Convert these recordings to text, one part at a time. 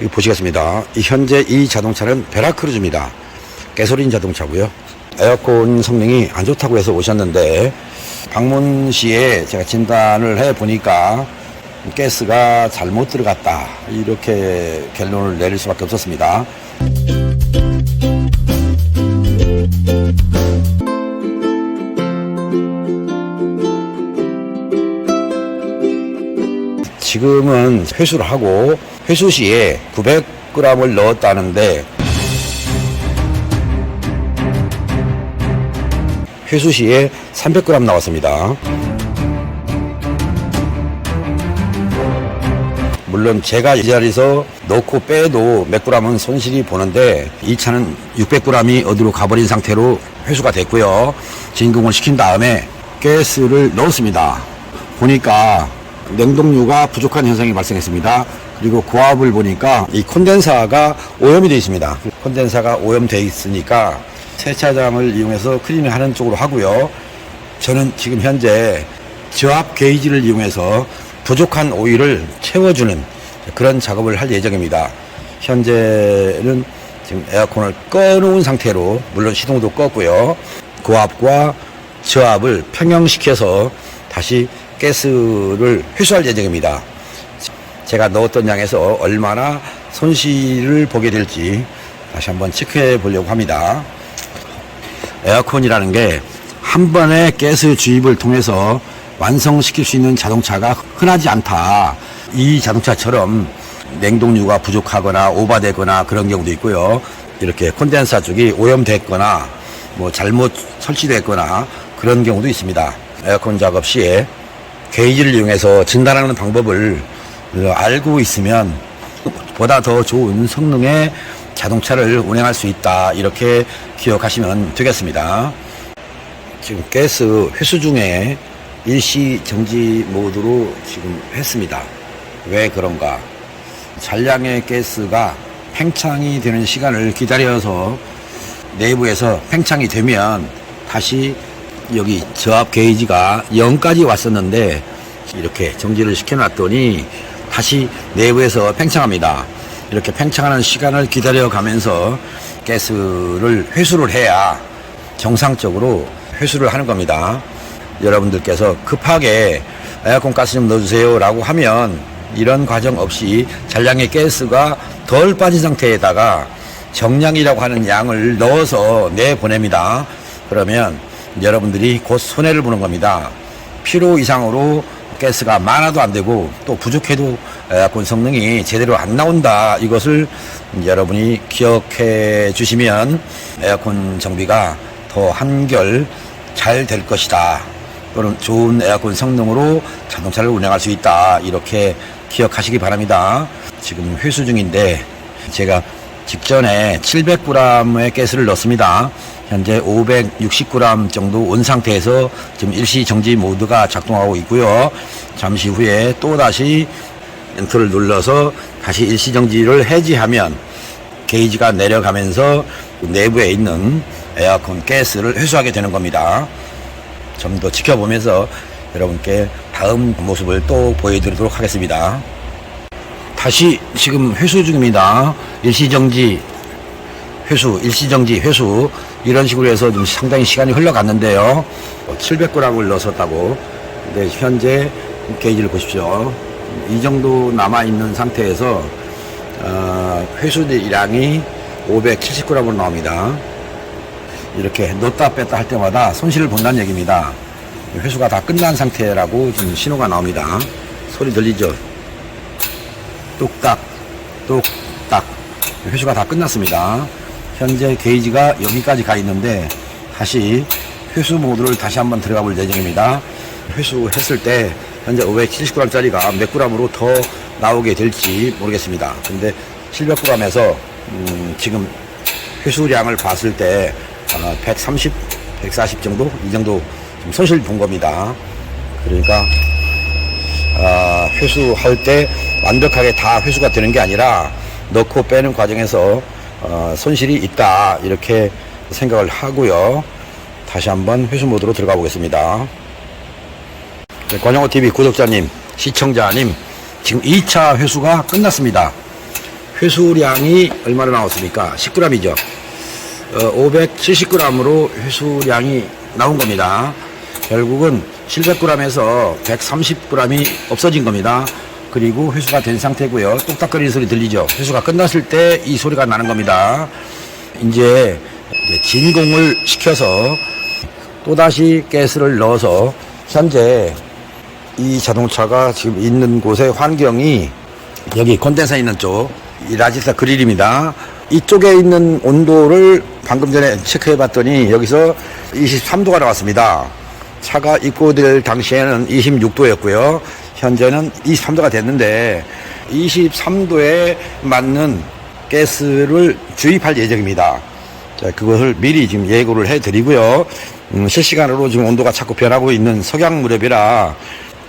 이거 보시겠습니다. 이 현재 이 자동차는 베라크루즈입니다. 가솔린 자동차고요. 에어컨 성능이 안 좋다고 해서 오셨는데 방문 시에 제가 진단을 해 보니까 가스가 잘못 들어갔다 이렇게 결론을 내릴 수밖에 없었습니다. 지금은 회수를 하고 회수 시에 900g을 넣었다는데 회수 시에 300g 나왔습니다. 물론 제가 이 자리에서 넣고 빼도 몇 g은 손실이 보는데 이 차는 600g이 어디로 가버린 상태로 회수가 됐고요. 진공을 시킨 다음에 가스를 넣었습니다. 보니까 냉동류가 부족한 현상이 발생했습니다. 그리고 고압을 보니까 이 콘덴사가 오염이 되어 있습니다. 콘덴사가 오염되어 있으니까 세차장을 이용해서 클리닝 하는 쪽으로 하고요. 저는 지금 현재 저압 게이지를 이용해서 부족한 오일을 채워주는 그런 작업을 할 예정입니다. 현재는 지금 에어컨을 꺼놓은 상태로 물론 시동도 껐고요. 고압과 저압을 평형시켜서 다시 가스를 회수할 예정입니다. 제가 넣었던 양에서 얼마나 손실을 보게 될지 다시 한번 체크해 보려고 합니다. 에어컨이라는 게 한 번에 가스 주입을 통해서 완성시킬 수 있는 자동차가 흔하지 않다. 이 자동차처럼 냉동류가 부족하거나 오버되거나 그런 경우도 있고요. 이렇게 콘덴사 쪽이 오염됐거나 뭐 잘못 설치됐거나 그런 경우도 있습니다. 에어컨 작업 시에 게이지를 이용해서 진단하는 방법을 알고 있으면 보다 더 좋은 성능의 자동차를 운행할 수 있다. 이렇게 기억하시면 되겠습니다. 지금 가스 회수 중에 일시 정지 모드로 지금 했습니다. 왜 그런가? 잔량의 가스가 팽창이 되는 시간을 기다려서 내부에서 팽창이 되면 다시 여기 저압 게이지가 0까지 왔었는데 이렇게 정지를 시켜놨더니 다시 내부에서 팽창합니다. 이렇게 팽창하는 시간을 기다려 가면서 가스를 회수를 해야 정상적으로 회수를 하는 겁니다. 여러분들께서 급하게 에어컨 가스 좀 넣어주세요 라고 하면 이런 과정 없이 잔량의 가스가 덜 빠진 상태에다가 정량이라고 하는 양을 넣어서 내보냅니다. 그러면 여러분들이 곧 손해를 보는 겁니다. 필요 이상으로 가스가 많아도 안 되고 또 부족해도 에어컨 성능이 제대로 안 나온다. 이것을 여러분이 기억해 주시면 에어컨 정비가 더 한결 잘 될 것이다. 또는 좋은 에어컨 성능으로 자동차를 운행할 수 있다. 이렇게 기억하시기 바랍니다. 지금 회수 중인데 제가 직전에 700g의 가스를 넣습니다. 현재 560g 정도 온 상태에서 지금 일시 정지 모드가 작동하고 있고요. 잠시 후에 또 다시 엔터를 눌러서 다시 일시 정지를 해지하면 게이지가 내려가면서 내부에 있는 에어컨 가스를 회수하게 되는 겁니다. 좀 더 지켜보면서 여러분께 다음 모습을 또 보여드리도록 하겠습니다. 다시 지금 회수 중입니다. 일시정지 회수, 일시정지 회수 이런 식으로 해서 좀 상당히 시간이 흘러갔는데요. 700g을 넣었다고. 근데 현재 게이지를 보십시오. 이 정도 남아 있는 상태에서 어, 회수량이 570g으로 나옵니다. 이렇게 넣었다 뺐다 할 때마다 손실을 본다는 얘기입니다. 회수가 다 끝난 상태라고 지금 신호가 나옵니다. 소리 들리죠? 뚝딱, 뚝딱. 회수가 다 끝났습니다. 현재 게이지가 여기까지 가 있는데 다시 회수 모드를 다시 한번 들어가 볼 예정입니다. 회수했을 때 현재 570g짜리가 몇 g으로 더 나오게 될지 모르겠습니다. 근데 700g에서 음, 지금 회수량을 봤을 때 130, 140 정도 이 정도 좀 손실 본 겁니다. 그러니까 아, 회수할 때 완벽하게 다 회수가 되는 게 아니라 넣고 빼는 과정에서 어, 손실이 있다 이렇게 생각을 하고요. 다시 한번 회수 모드로 들어가 보겠습니다. 네, 권영호 TV 구독자님, 시청자님, 지금 2차 회수가 끝났습니다. 회수량이 얼마나 나왔습니까? 10g이죠. 어, 570g으로 회수량이 나온 겁니다. 결국은 700g에서 130g이 없어진 겁니다. 그리고 회수가 된 상태고요. 뚝딱거리는 소리 들리죠? 회수가 끝났을 때 이 소리가 나는 겁니다. 이제 이제 진공을 시켜서 또다시 가스를 넣어서 현재 이 자동차가 지금 있는 곳의 환경이 여기 콘덴서 있는 쪽, 이 라지사 그릴입니다. 이쪽에 있는 온도를 방금 전에 체크해 봤더니 여기서 23도가 나왔습니다. 차가 입고될 당시에는 26도였고요. 현재는 23도가 됐는데 23도에 맞는 가스를 주입할 예정입니다. 자, 그것을 미리 지금 예고를 해 드리고요. 음, 실시간으로 지금 온도가 자꾸 변하고 있는 석양 무렵이라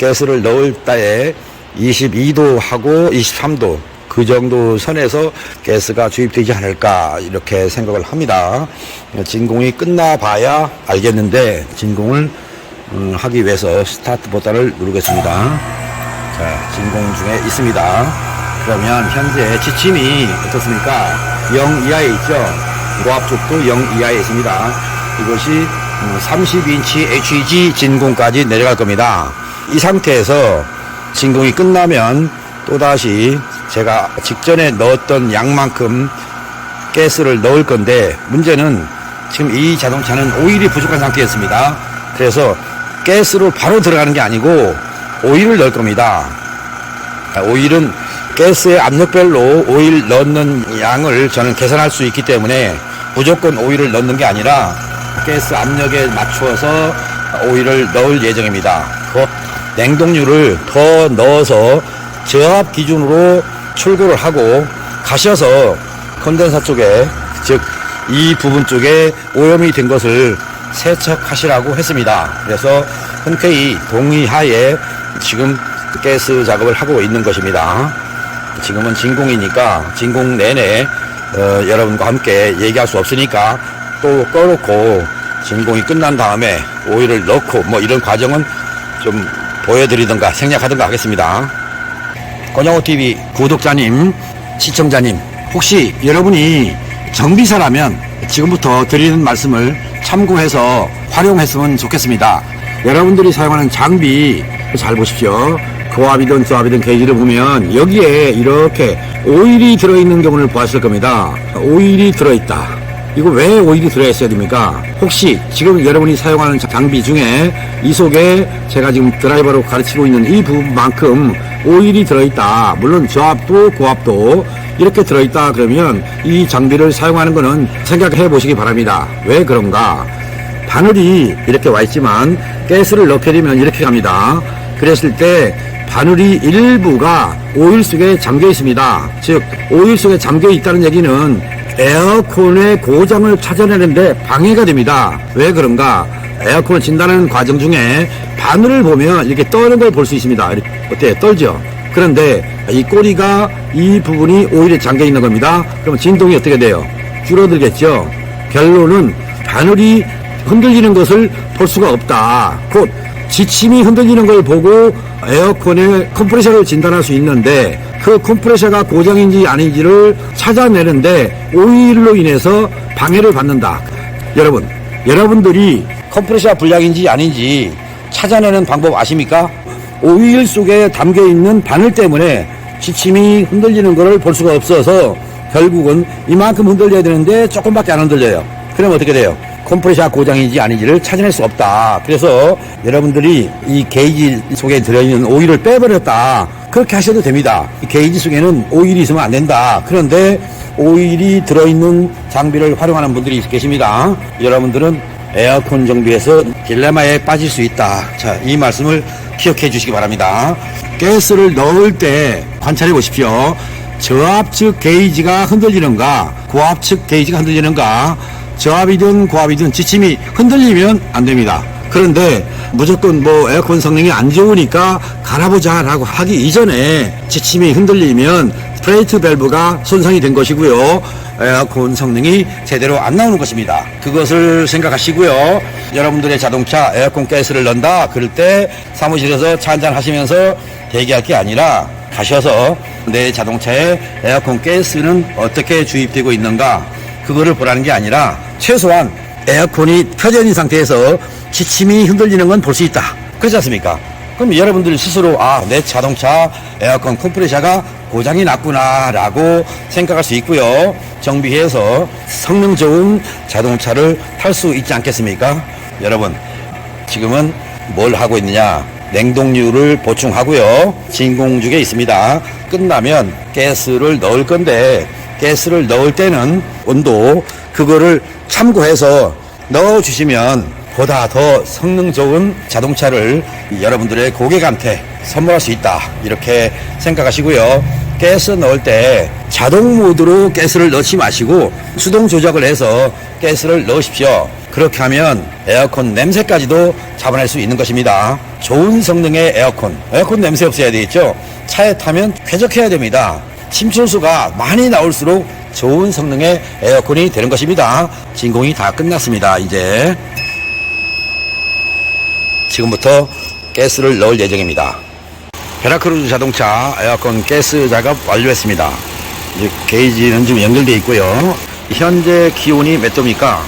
가스를 넣을 때에 22도하고 23도 그 정도 선에서 가스가 주입되지 않을까 이렇게 생각을 합니다. 진공이 끝나봐야 알겠는데 진공을 음, 하기 위해서 스타트 버튼을 누르겠습니다. 자, 진공 중에 있습니다. 그러면 현재 지침이 어떻습니까? 0 이하에 있죠? 고압 쪽도 0 이하에 있습니다. 이것이 음, 30인치 HEG 진공까지 내려갈 겁니다. 이 상태에서 진공이 끝나면 또다시 제가 직전에 넣었던 양만큼 가스를 넣을 건데 문제는 지금 이 자동차는 오일이 부족한 상태였습니다. 그래서 가스로 바로 들어가는 게 아니고 오일을 넣을 겁니다. 자, 오일은 가스의 압력별로 오일 넣는 양을 저는 계산할 수 있기 때문에 무조건 오일을 넣는 게 아니라 가스 압력에 맞추어서 오일을 넣을 예정입니다. 곧 냉동유를 더 넣어서 저압 기준으로 출고를 하고 가셔서 컨덴서 쪽에 즉 이 부분 쪽에 오염이 된 것을 세척하시라고 했습니다. 그래서 흔쾌히 동의하에 지금 가스 작업을 하고 있는 것입니다. 지금은 진공이니까 진공 내내 어, 여러분과 함께 얘기할 수 없으니까 또 꺼놓고 진공이 끝난 다음에 오일을 넣고 뭐 이런 과정은 좀 보여드리던가 생략하던가 하겠습니다. 권영호 TV 구독자님, 시청자님, 혹시 여러분이 정비사라면 지금부터 드리는 말씀을 참고해서 활용했으면 좋겠습니다. 여러분들이 사용하는 장비 잘 보십시오. 고압이든 저압이든 게이지를 보면 여기에 이렇게 오일이 들어있는 경우를 보았을 겁니다. 오일이 들어있다. 이거 왜 오일이 들어있어야 됩니까? 혹시 지금 여러분이 사용하는 장비 중에 이 속에 제가 지금 드라이버로 가르치고 있는 이 부분만큼 오일이 들어있다. 물론 저압도 고압도 이렇게 들어있다 그러면 이 장비를 사용하는 거는 생각해 보시기 바랍니다. 왜 그런가? 바늘이 이렇게 와 있지만 가스를 넣게 되면 이렇게 갑니다. 그랬을 때 바늘이 일부가 오일 속에 잠겨 있습니다. 즉 오일 속에 잠겨 있다는 얘기는 에어컨의 고장을 찾아내는데 방해가 됩니다. 왜 그런가? 에어컨을 진단하는 과정 중에 바늘을 보면 이렇게 떠는 걸 볼 수 있습니다. 어때? 떨죠? 그런데 이 꼬리가 이 부분이 오일에 잠겨 있는 겁니다. 그러면 진동이 어떻게 돼요? 줄어들겠죠? 결론은 바늘이 흔들리는 것을 볼 수가 없다. 곧 지침이 흔들리는 걸 보고 에어컨의 컴프레셔를 진단할 수 있는데 그 컴프레셔가 고장인지 아닌지를 찾아내는데 오일로 인해서 방해를 받는다. 여러분, 여러분들이 컴프레셔 불량인지 아닌지 찾아내는 방법 아십니까? 오일 속에 담겨 있는 바늘 때문에 지침이 흔들리는 것을 볼 수가 없어서 결국은 이만큼 흔들려야 되는데 조금밖에 안 흔들려요. 그럼 어떻게 돼요? 컴프레셔 고장인지 아닌지를 찾아낼 수 없다. 그래서 여러분들이 이 게이지 속에 들어있는 오일을 빼버렸다. 그렇게 하셔도 됩니다. 이 게이지 속에는 오일이 있으면 안 된다. 그런데 오일이 들어있는 장비를 활용하는 분들이 계십니다. 여러분들은 에어컨 정비에서 딜레마에 빠질 수 있다. 자, 이 말씀을 기억해 주시기 바랍니다. 가스를 넣을 때 관찰해 보십시오. 저압 측 게이지가 흔들리는가, 고압 측 게이지가 흔들리는가, 저압이든 고압이든 지침이 흔들리면 안 됩니다. 그런데 무조건 뭐 에어컨 성능이 안 좋으니까 갈아보자 라고 하기 이전에 지침이 흔들리면 플레이트 밸브가 손상이 된 것이고요. 에어컨 성능이 제대로 안 나오는 것입니다. 그것을 생각하시고요. 여러분들의 자동차 에어컨 가스를 넣는다 그럴 때 사무실에서 차 한잔 하시면서 대기할 게 아니라 가셔서 내 자동차에 에어컨 가스는 어떻게 주입되고 있는가 그거를 보라는 게 아니라 최소한 에어컨이 켜져 있는 상태에서 기침이 흔들리는 건 볼 수 있다. 그렇지 않습니까? 그럼 여러분들이 스스로 아, 내 자동차 에어컨 컴프레셔가 고장이 났구나라고 생각할 수 있고요. 정비해서 성능 좋은 자동차를 탈 수 있지 않겠습니까? 여러분, 지금은 뭘 하고 있느냐? 냉동유를 보충하고요. 진공중에 있습니다. 끝나면 가스를 넣을 건데 가스를 넣을 때는 온도 그거를 참고해서 넣어 주시면 보다 더 성능 좋은 자동차를 여러분들의 고객한테 선물할 수 있다. 이렇게 생각하시고요. 가스 넣을 때 자동 모드로 가스를 넣지 마시고 수동 조작을 해서 가스를 넣으십시오. 그렇게 하면 에어컨 냄새까지도 잡아낼 수 있는 것입니다. 좋은 성능의 에어컨. 에어컨 냄새 없어야 되겠죠? 차에 타면 쾌적해야 됩니다. 침출수가 많이 나올수록 좋은 성능의 에어컨이 되는 것입니다. 진공이 다 끝났습니다. 이제 지금부터 가스를 넣을 예정입니다. 베라크루즈 자동차 에어컨 가스 작업 완료했습니다. 이제 게이지는 지금 연결되어 있고요. 현재 기온이 몇 도입니까?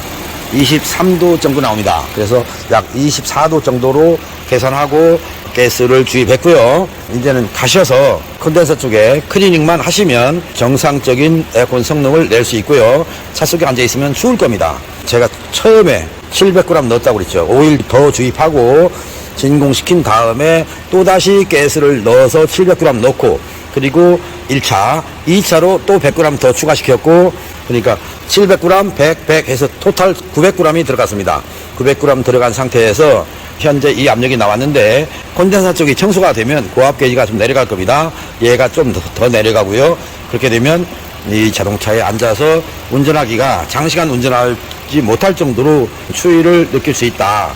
23도 정도 나옵니다. 그래서 약 24도 정도로 계산하고 가스를 주입했고요. 이제는 가셔서 컨덴서 쪽에 클리닝만 하시면 정상적인 에어컨 성능을 낼 수 있고요. 차 속에 앉아 있으면 추울 겁니다. 제가 처음에 700g 넣었다고 그랬죠. 오일 더 주입하고 진공시킨 다음에 또다시 가스를 넣어서 700g 넣고 그리고 1차, 2차로 또 100g 더 추가시켰고 그러니까 700g, 100, 100 해서 토탈 900g이 들어갔습니다. 900g 들어간 상태에서 현재 이 압력이 나왔는데 콘덴사 쪽이 청소가 되면 고압 게이지가 좀 내려갈 겁니다. 얘가 좀더 내려가고요. 그렇게 되면 이 자동차에 앉아서 운전하기가 장시간 운전하지 못할 정도로 추위를 느낄 수 있다.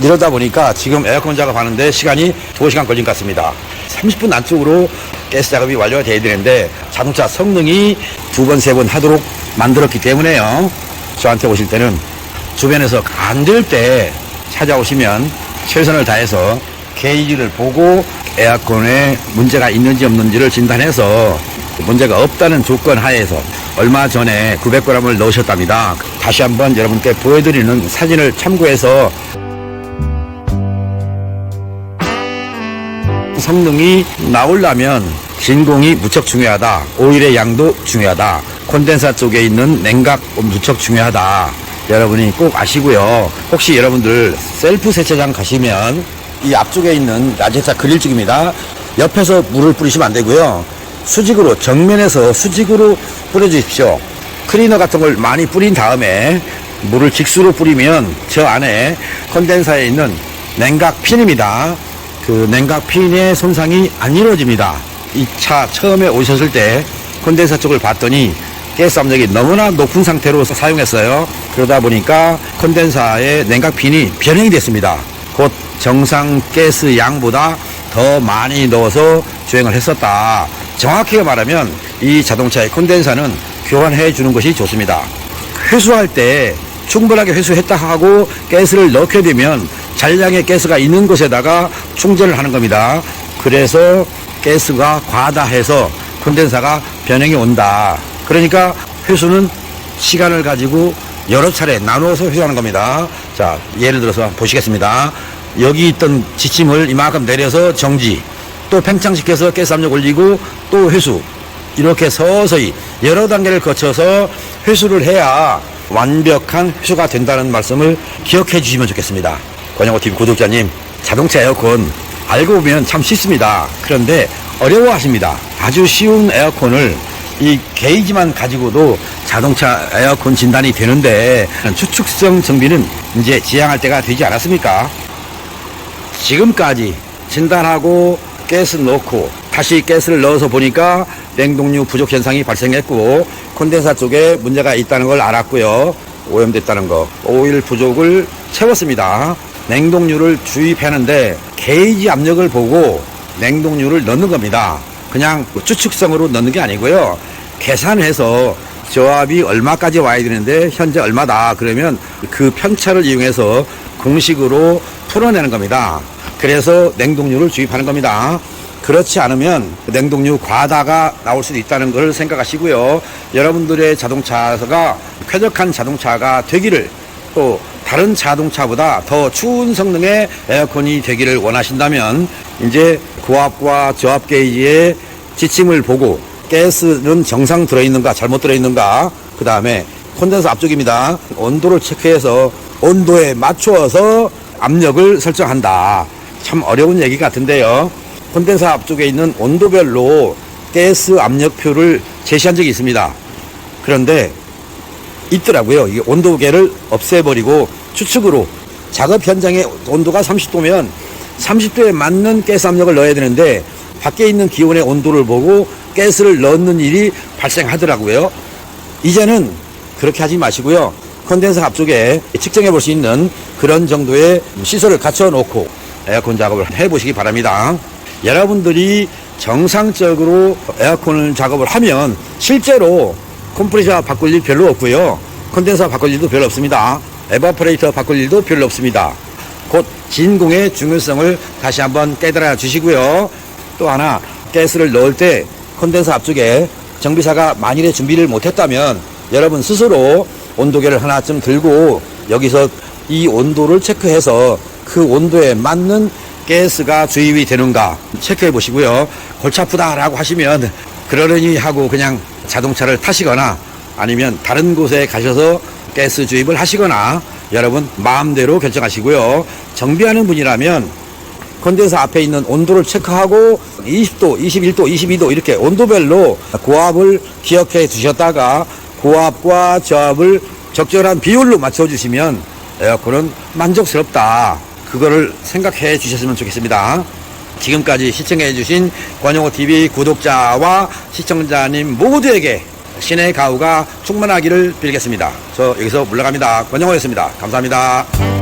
이러다 보니까 지금 에어컨 작업하는데 시간이 2시간 걸린 것 같습니다. 30분 안쪽으로 가스 작업이 완료가 돼야 되는데 자동차 성능이 두 번, 세 번 하도록 만들었기 때문에요. 저한테 오실 때는 주변에서 안 될 때 찾아오시면 최선을 다해서 게이지를 보고 에어컨에 문제가 있는지 없는지를 진단해서 문제가 없다는 조건 하에서 얼마 전에 900g을 넣으셨답니다. 다시 한번 여러분께 보여드리는 사진을 참고해서 성능이 나오려면 진공이 무척 중요하다. 오일의 양도 중요하다. 콘덴사 쪽에 있는 냉각 무척 중요하다. 여러분이 꼭 아시고요. 혹시 여러분들 셀프 세차장 가시면 이 앞쪽에 있는 라제타 그릴 쪽입니다. 옆에서 물을 뿌리시면 안 되고요. 수직으로 정면에서 수직으로 뿌려주십시오. 클리너 같은 걸 많이 뿌린 다음에 물을 직수로 뿌리면 저 안에 콘덴사에 있는 냉각 핀입니다. 그 냉각 핀의 손상이 안 이루어집니다. 이 차 처음에 오셨을 때 콘덴사 쪽을 봤더니 가스 압력이 너무나 높은 상태로 사용했어요. 그러다 보니까 콘덴사의 냉각 핀이 변형이 됐습니다. 곧 정상 가스 양보다 더 많이 넣어서 주행을 했었다. 정확하게 말하면 이 자동차의 콘덴사는 교환해 주는 것이 좋습니다. 회수할 때 충분하게 회수했다 하고 가스를 넣게 되면 잔량의 가스가 있는 곳에다가 충전을 하는 겁니다. 그래서 가스가 과다해서 콘덴사가 변형이 온다. 그러니까 회수는 시간을 가지고 여러 차례 나누어서 회수하는 겁니다. 자, 예를 들어서 보시겠습니다. 여기 있던 지침을 이만큼 내려서 정지, 또 팽창시켜서 압력 올리고 또 회수. 이렇게 서서히 여러 단계를 거쳐서 회수를 해야 완벽한 회수가 된다는 말씀을 기억해 주시면 좋겠습니다. 권영호TV 구독자님, 자동차 에어컨 알고 보면 참 쉽습니다. 그런데 어려워하십니다. 아주 쉬운 에어컨을 이 게이지만 가지고도 자동차 에어컨 진단이 되는데 추측성 정비는 이제 지향할 때가 되지 않았습니까? 지금까지 진단하고 가스 넣고 다시 가스를 넣어서 보니까 냉동유 부족 현상이 발생했고 콘덴사 쪽에 문제가 있다는 걸 알았고요. 오염됐다는 거. 오일 부족을 채웠습니다. 냉동유를 주입하는데 게이지 압력을 보고 냉동유를 넣는 겁니다. 그냥 추측성으로 넣는 게 아니고요. 계산해서 저압이 얼마까지 와야 되는데 현재 얼마다 그러면 그 편차를 이용해서 공식으로 풀어내는 겁니다. 그래서 냉동유를 주입하는 겁니다. 그렇지 않으면 냉동류 과다가 나올 수도 있다는 걸 생각하시고요. 여러분들의 자동차가 쾌적한 자동차가 되기를 또 다른 자동차보다 더 추운 성능의 에어컨이 되기를 원하신다면 이제 고압과 저압 게이지의 지침을 보고 가스는 정상 들어있는가 잘못 들어있는가 그 다음에 콘덴서 앞쪽입니다. 온도를 체크해서 온도에 맞추어서 압력을 설정한다. 참 어려운 얘기 같은데요. 콘덴서 앞쪽에 있는 온도별로 가스 압력표를 제시한 적이 있습니다. 그런데 있더라고요. 이 온도계를 없애버리고 추측으로 작업 현장의 온도가 30도면 30도에 맞는 가스 압력을 넣어야 되는데 밖에 있는 기온의 온도를 보고 가스를 넣는 일이 발생하더라고요. 이제는 그렇게 하지 마시고요. 컨덴서 앞쪽에 측정해 볼 수 있는 그런 정도의 시설을 갖춰 놓고 에어컨 작업을 해 보시기 바랍니다. 여러분들이 정상적으로 에어컨 작업을 하면 실제로 컴프레셔 바꿀 일 별로 없고요. 컨덴서 바꿀 일도 별로 없습니다. 에바퍼레이터 바꿀 일도 별로 없습니다. 곧 진공의 중요성을 다시 한번 깨달아 주시고요. 또 하나 가스를 넣을 때 컨덴서 앞쪽에 정비사가 만일에 준비를 못했다면 여러분 스스로 온도계를 하나쯤 들고 여기서 이 온도를 체크해서 그 온도에 맞는 가스가 주입이 되는가 체크해 보시고요. 골치 아프다라고 하시면 그러려니 하고 그냥 자동차를 타시거나 아니면 다른 곳에 가셔서 가스 주입을 하시거나 여러분 마음대로 결정하시고요. 정비하는 분이라면 컨덴서 앞에 있는 온도를 체크하고 20도, 21도, 22도 이렇게 온도별로 고압을 기억해 두셨다가 고압과 저압을 적절한 비율로 맞춰주시면 에어컨은 만족스럽다. 그거를 생각해 주셨으면 좋겠습니다. 지금까지 시청해 주신 권영호TV 구독자와 시청자님 모두에게 신의 가호가 충만하기를 빌겠습니다. 저 여기서 물러갑니다. 권영호였습니다. 감사합니다.